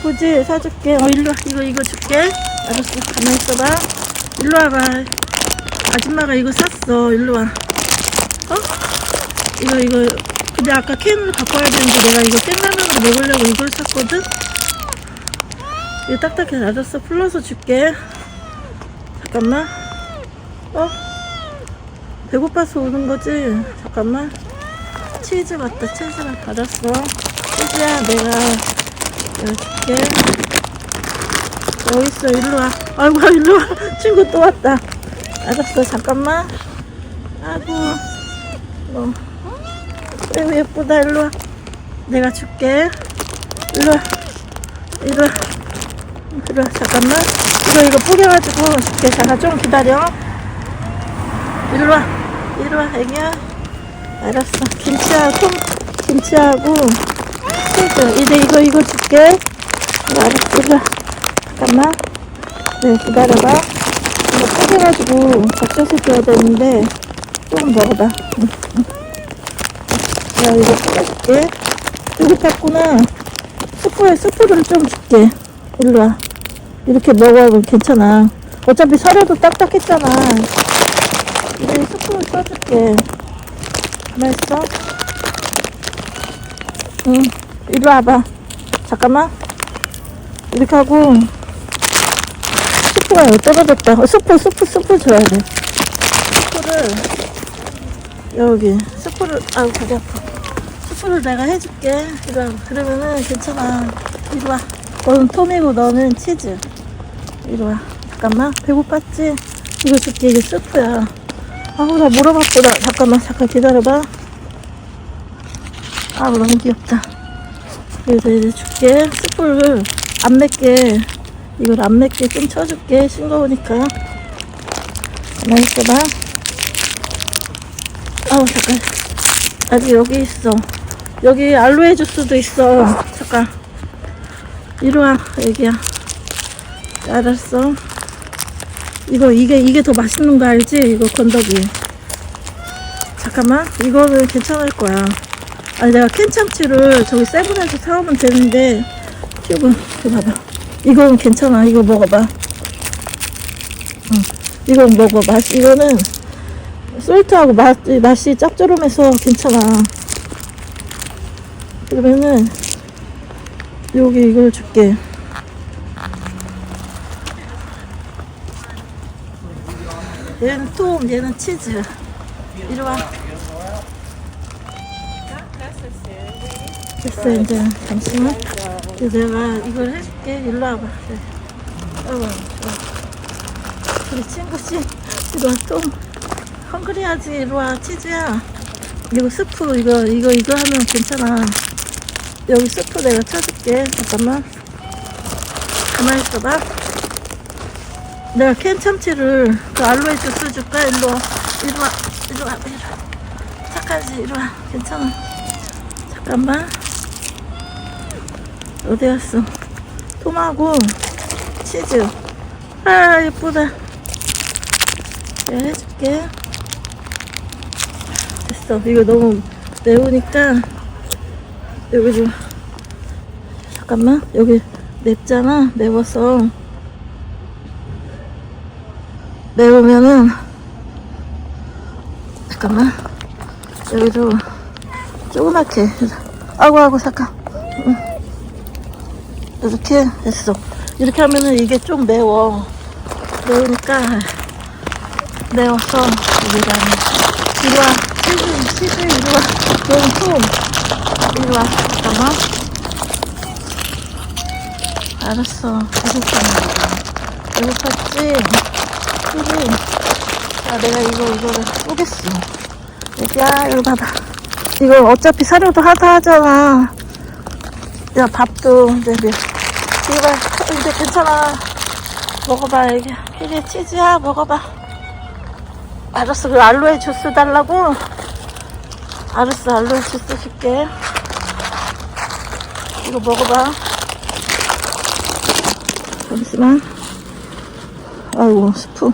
배고프지? 사줄게. 어, 일로 와. 이거, 이거 줄게. 알았어. 가만히 있어봐. 일로 와봐. 아줌마가 이거 샀어. 일로 와. 어? 이거, 이거. 근데 아까 캔을 갖고 와야 되는데 내가 이거 생라면으로 먹으려고 이걸 샀거든? 이거 딱딱해. 알았어. 풀러서 줄게. 잠깐만. 어? 배고파서 오는 거지? 잠깐만. 치즈 맞다. 치즈 맛 받았어. 치즈야, 내가 이거 줄게. 어디 있어? 일로 와. 아이고, 일로 와. 친구 또 왔다. 알았어. 잠깐만. 아이고. 어. 아이고, 예쁘다. 일로 와. 내가 줄게. 일로 와. 일로 와. 일로 와. 잠깐만. 이거, 이거 뿌려가지고 줄게. 잠깐 좀 기다려. 일로 와. 일로 와, 애기야. 알았어. 김치하고, 통, 김치하고, 치즈. 이제 이거, 이거 줄게. 이거 알았어. 와. 잠깐만. 네, 기다려봐. 이거 뿌려가지고 적셔서 줘야 되는데, 조금 먹어봐. 야, 이거 뿌려줄게. 배고팠구나. 스프에 스프를 좀 줄게. 일로 와. 이렇게 먹어도 괜찮아. 어차피 사료도 딱딱했잖아. 이제 스프를 써줄게. 가만 있어. 응. 이리 와봐. 잠깐만. 이렇게 하고. 스프가 여기 떨어졌다. 어, 스프, 스프, 스프 줘야 돼. 스프를, 여기. 스프를, 아우, 다리 아파. 스프를 내가 해줄게. 이리 와. 그러면은 괜찮아. 이리 와. 너는 톰이고 너는 치즈. 이리 와. 잠깐만. 배고팠지? 이거 줄게. 이게 스프야. 아우 나 물어봤구나 잠깐만 잠깐 기다려봐 아우 너무 귀엽다 그래서 이제 줄게 스프를 안 맵게 이걸 안 맵게 좀 쳐줄게 싱거우니까. 가만히 있어봐. 아우 잠깐. 아직 여기 있어. 여기 알로에 주스도 있어. 잠깐. 이리와 애기야. 알았어. 이거 이게 이게 더 맛있는 거 알지? 이거 건더기. 잠깐만. 이거는 괜찮을 거야. 아니 내가 캔참치를 저기 세븐에서 사오면 되는데 이거 이거 봐봐. 이거는 괜찮아. 이거 먹어봐. 응. 이건 먹어. 맛 이거는 솔트하고 맛 맛이 짭조름해서 괜찮아. 그러면은 여기 이걸 줄게. 얘는 톰, 얘는 치즈. 이리 와. 됐어, 이제. 잠시만. 이제 내가 이걸 해줄게. 일로 와봐. 네. 아이고, 좋아. 우리 친구씨. 이리 와, 톰. 헝그리하지? 이리 와, 치즈야. 이거 스프, 이거, 이거, 이거 하면 괜찮아. 여기 스프 내가 쳐줄게. 잠깐만. 가만히 있어봐. 내가 캔 참치를 그 알로에 주스 줄까? 일로 와. 일로 와. 일로 와. 일로 와. 착하지? 일로 와. 괜찮아. 잠깐만. 어디 갔어? 톰하고 치즈. 아, 예쁘다. 내가 해줄게. 됐어. 이거 너무 매우니까 여기 좀 잠깐만. 여기 맵잖아. 매워서. 매우면은 잠깐만 여기도 조그맣게 아고 아고 잠깐 응. 이렇게 됐어. 이렇게 하면은 이게 좀 매워. 매우니까 매워서 여기다 이리와 치즈 치즈 이리와. 너는 좀 이리와. 잠깐만. 알았어. 배고팠나 배고팠지? 그래. 자, 내가 이거, 이거를 쏘겠어. 야, 이거 봐봐. 이거 어차피 사료도 하다 하잖아. 야, 밥도 이제, 몇- 이거 봐. 이제 괜찮아. 먹어봐, 이게. 이게 치즈야, 먹어봐. 알았어, 그 알로에 주스 달라고? 알았어, 알로에 주스 줄게. 이거 먹어봐. 잠시만. 아이고 스프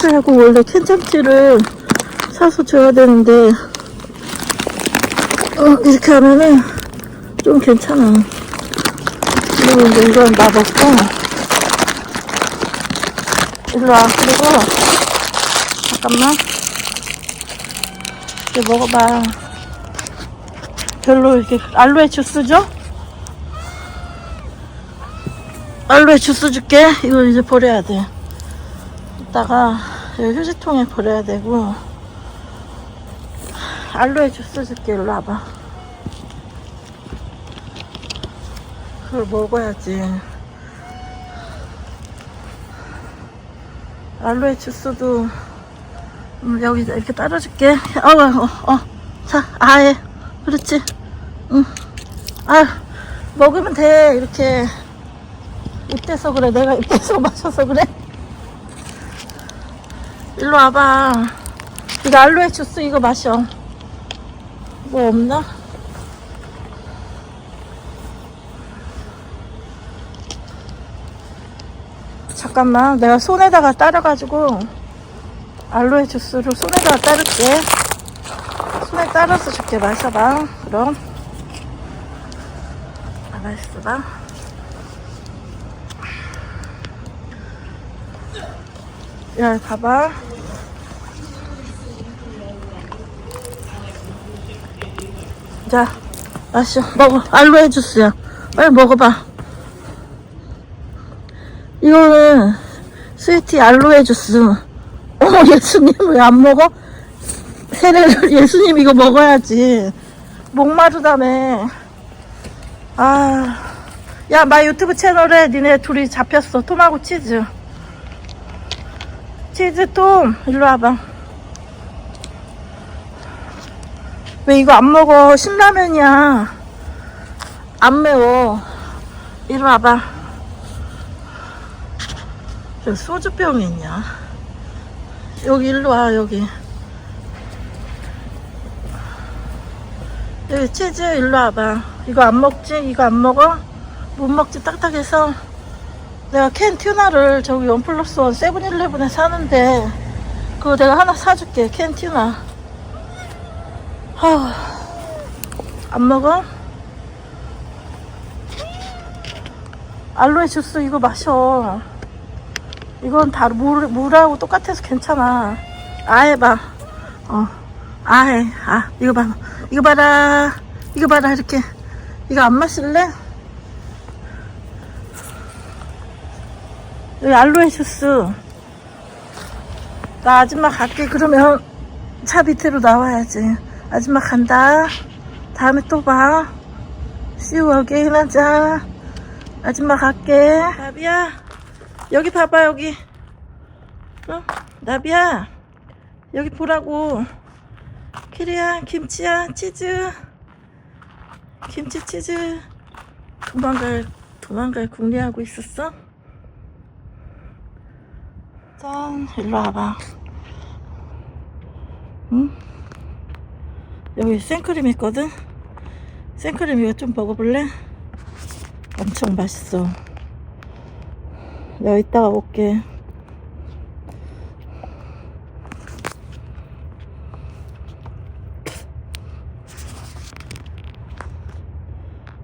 참치하고 원래 캔 참치를 사서 줘야 되는데 어, 이렇게 하면은 좀 괜찮아. 그리고 이제 이건 놔뒀고 일로 와. 그리고 잠깐만. 이제 먹어봐. 별로 이렇게 알로에 주스 줘? 알로에 주스 줄게. 이거 이제 버려야 돼. 이따가 여기 휴지통에 버려야 되고 알로에 주스 줄게. 일로 와봐. 그걸 먹어야지. 알로에 주스도 음, 여기 이렇게 따라줄게. 어, 어, 어. 자, 아예. 그렇지. 응. 아, 먹으면 돼. 이렇게. 이때서 그래. 내가 이때서 마셔서 그래. 일로 와봐. 이거 알로에 주스 이거 마셔. 뭐 없나? 잠깐만. 내가 손에다가 따라가지고 알로에 주스를 손에다가 따를게. 손에 따라서 줄게. 마셔봐. 그럼. 가만 있어봐. 야, 봐봐. 자, 마셔. 먹어. 알로에 주스야. 빨리 먹어봐. 이거는 스위티 알로에 주스. 어머, 예수님 왜 안 먹어? 세례를, 예수님 이거 먹어야지. 목마르다며. 아. 야, 마 유튜브 채널에 니네 둘이 잡혔어. 톰하고 치즈. 치즈 톰, 일로 와봐. 왜 이거 안 먹어? 신라면이야. 안 매워. 이리 와봐. 저 소주병이 있냐? 여기 일로 와, 여기. 여기 치즈 일로 와봐. 이거 안 먹지? 이거 안 먹어? 못 먹지? 딱딱해서. 내가 캔 튜나를 저기 원 플러스 원 세븐일레븐에 사는데 그거 내가 하나 사줄게. 캔 튜나. 하, 안 먹어? 알로에 주스 이거 마셔. 이건 다 물, 물하고 똑같아서 괜찮아. 아 해봐. 어. 아 해. 아, 이거 봐. 이거 봐라. 이거 봐라, 이렇게. 이거 안 마실래? 여기 알로에 주스. 나 아줌마 갈게. 그러면 차 밑으로 나와야지. 아줌마 간다. 다음에 또 봐. 시우하게 해나자. 아줌마 갈게. 나비야. 여기 봐봐, 여기. 어? 나비야. 여기 보라고. 키리야, 김치야, 치즈. 김치, 치즈. 도망갈, 도망갈 궁리하고 있었어? 짠, 일로 와봐. 응? 여기 생크림 있거든? 생크림 이거 좀 먹어볼래? 엄청 맛있어. 내가 이따가 올게.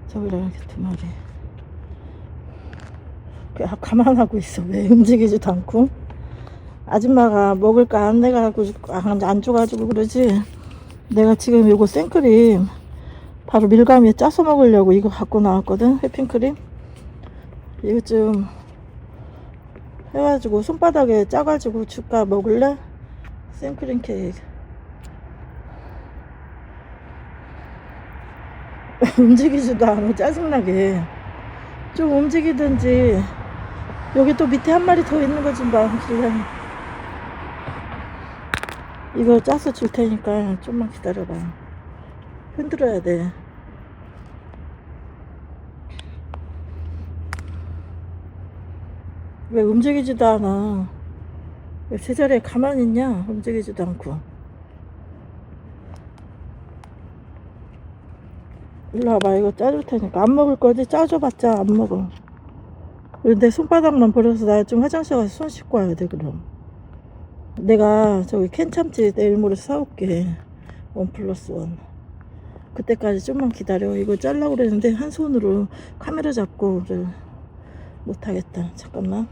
저기랑 이렇게 두 마리. 그냥 가만하고 있어. 왜 움직이지도 않고. 아줌마가 먹을까 안 내가 하고 안, 안 줘가지고 그러지. 내가 지금 이거 생크림 바로 밀가미에 짜서 먹으려고 이거 갖고 나왔거든. 휘핑크림. 이거 좀 해가지고 손바닥에 짜가지고 줄까 먹을래? 생크림 케이크. 움직이지도 않아 짜증나게 좀 움직이든지 여기 또 밑에 한 마리 더 있는 거 좀봐 그냥 이거 짜서 줄 테니까 좀만 기다려봐 흔들어야 돼. 왜 움직이지도 않아? 왜 제자리에 가만히 있냐? 움직이지도 않고. 일로 와봐. 이거 짜줄 테니까. 안 먹을 거지? 짜줘봤자 안 먹어. 내 손바닥만 버려서 나 좀 화장실 가서 손 씻고 와야 돼 그럼 내가 저기 캔참치 내일 모레 사올게. 원 플러스 원. 그때까지 좀만 기다려. 이거 잘라고 그랬는데 한 손으로 카메라 잡고 를 못하겠다. 잠깐만.